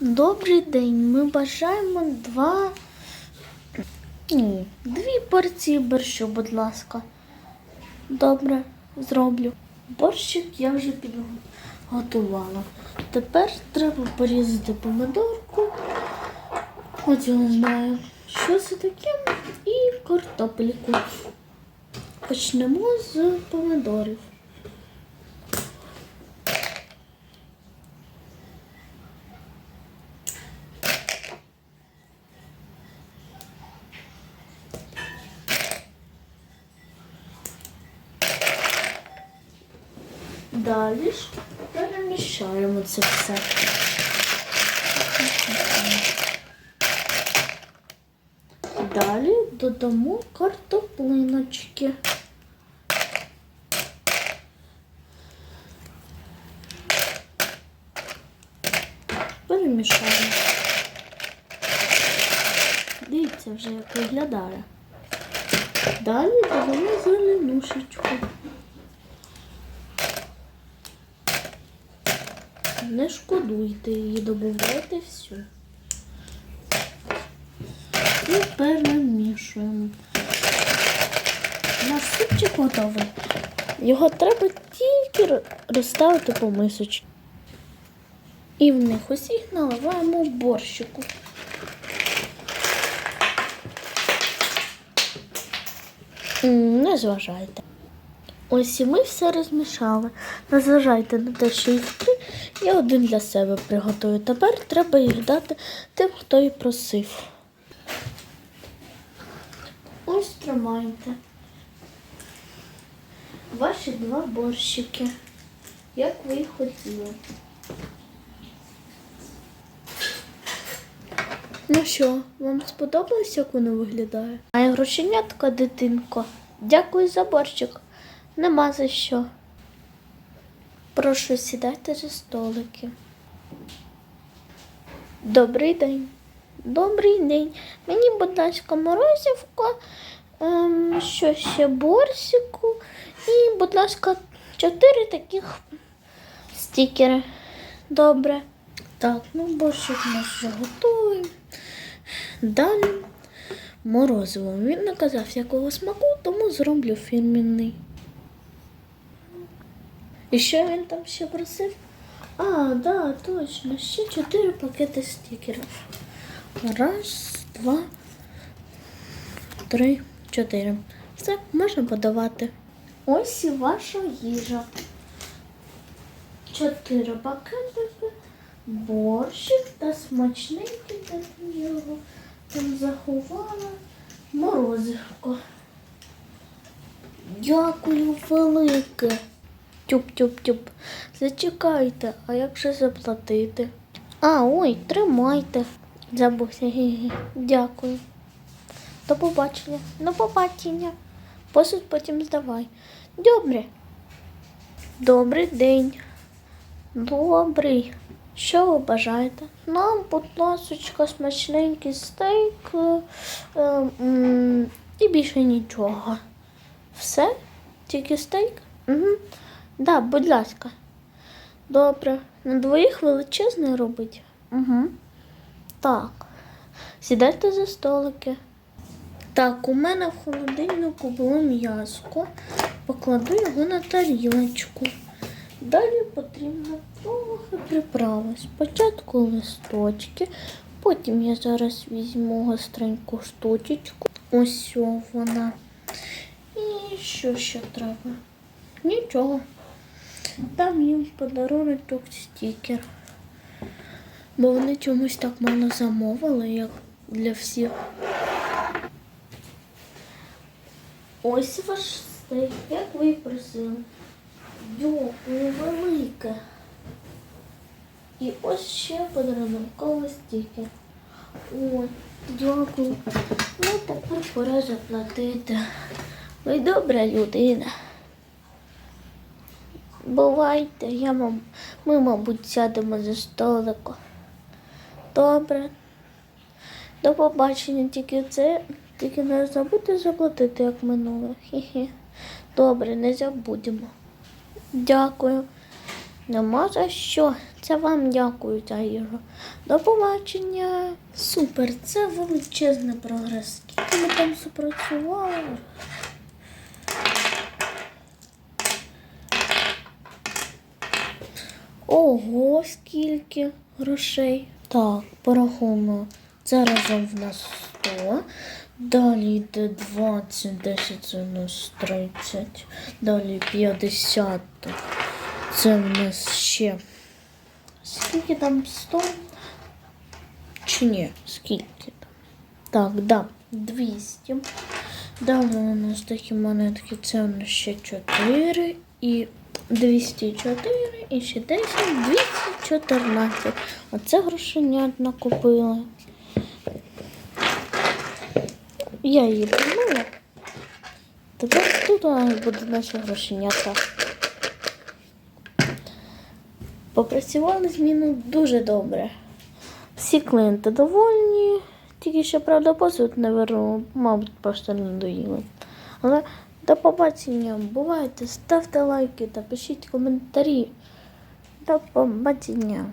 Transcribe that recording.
Добрий день. Ми бажаємо два. Ні, дві порції борщу, будь ласка. Добре, зроблю. Борщик я вже підготувала. Тепер треба порізати помидорку. От я не знаю, що це таке. І картопельку. Почнемо з помидорів. Далі ж переміщаємо це все. Далі додамо картоплиночки. Перемішаємо. Дивіться вже, як виглядає. Далі додамо зеленушечку. Не шкодуйте її, додавайте всю. І перемішуємо. У нас супчик готовий. Його треба тільки розставити по мисочці. І в них усіх наливаємо борщику. Не зважайте. Ось і ми все розмішали. Не зважайте на те, що їх три, я один для себе приготую. Тепер треба їх дати тим, хто і просив. Ось тримайте. Ваші два борщики, як ви і хотіли. Ну що, вам сподобалось, як воно виглядає? А грошенятка, дитинко. Дякую за борщик. Нема за що. Прошу сідайте за столики. Добрий день. Добрий день. Мені, будь ласка, морозивко, ем, що ще борсику і, будь ласка, чотири таких стікери. Добре. Так, ну борщик нас вже готовий. Далі морозиво. Він наказав якого смаку, тому зроблю фірмінний. І що він там ще просив? А, да, точно, ще чотири пакети стікерів. Раз, два, три, чотири. Все, можна подавати. Ось і ваша їжа. Чотири пакетики, борщик та смачненький, так його там заховала. Морозивко. Дякую велике. Тюп-тюп-тюп. Зачекайте, а як же заплатити? А, ой, тримайте. Забувся. Дякую. До побачення. До побачення. Посуд потім здавай. Добре. Добрий день. Добрий. Що ви бажаєте? Нам, будь ласочка, смачненький стейк е, е, м, і більше нічого. Все? Тільки стейк? Угу. Да, будь ласка. Добре. На двоїх величезний робить. Угу. Так. Сідайте за столики. Так, у мене в холодильнику було м'яско. Покладу його на тарілочку. Далі потрібно трохи приправи. Спочатку листочки, потім я зараз візьму гостреньку штучечку. Ось вона. І що ще треба? Нічого. Там їм подарунок стікер. Бо вони чомусь так мало замовили, як для всіх. Ось ваш стейк, як ви просили. Дякую велике. І ось ще подарунковий стікер. Ой, дякую. Ну, тепер пора заплатити. Ви добра людина. Бувайте, я, мам, ми, мабуть, сядемо за столику. Добре. До побачення, тільки це, тільки не забудьте заплатити, як минуле. Хі-хі. Добре, не забудемо. Дякую. Нема за що. Це вам дякую за їжу. До побачення. Супер, це величезний прогрес. Скільки ми там супрацювали. Ого, скільки грошей. Так, порахуємо. Це разом в нас 100. Далі йде 20, 10 це у нас 30. Далі 50. Це в нас ще. Скільки там 100? Чи ні? Скільки там? Так, да, 200. Далі у нас такі монетки, це у нас ще 4 і 204 і ще 10, 214. Оце грошенят накупила. Я її помила. Тепер тут у нас буде наші грошенята. Попрацювали зміну дуже добре. Всі клієнти довольні, тільки що, правда, посуд не вернув, мабуть, просто не доїли. Але до побачення, бувайте, ставте лайки та пишіть коментарі. До побачення.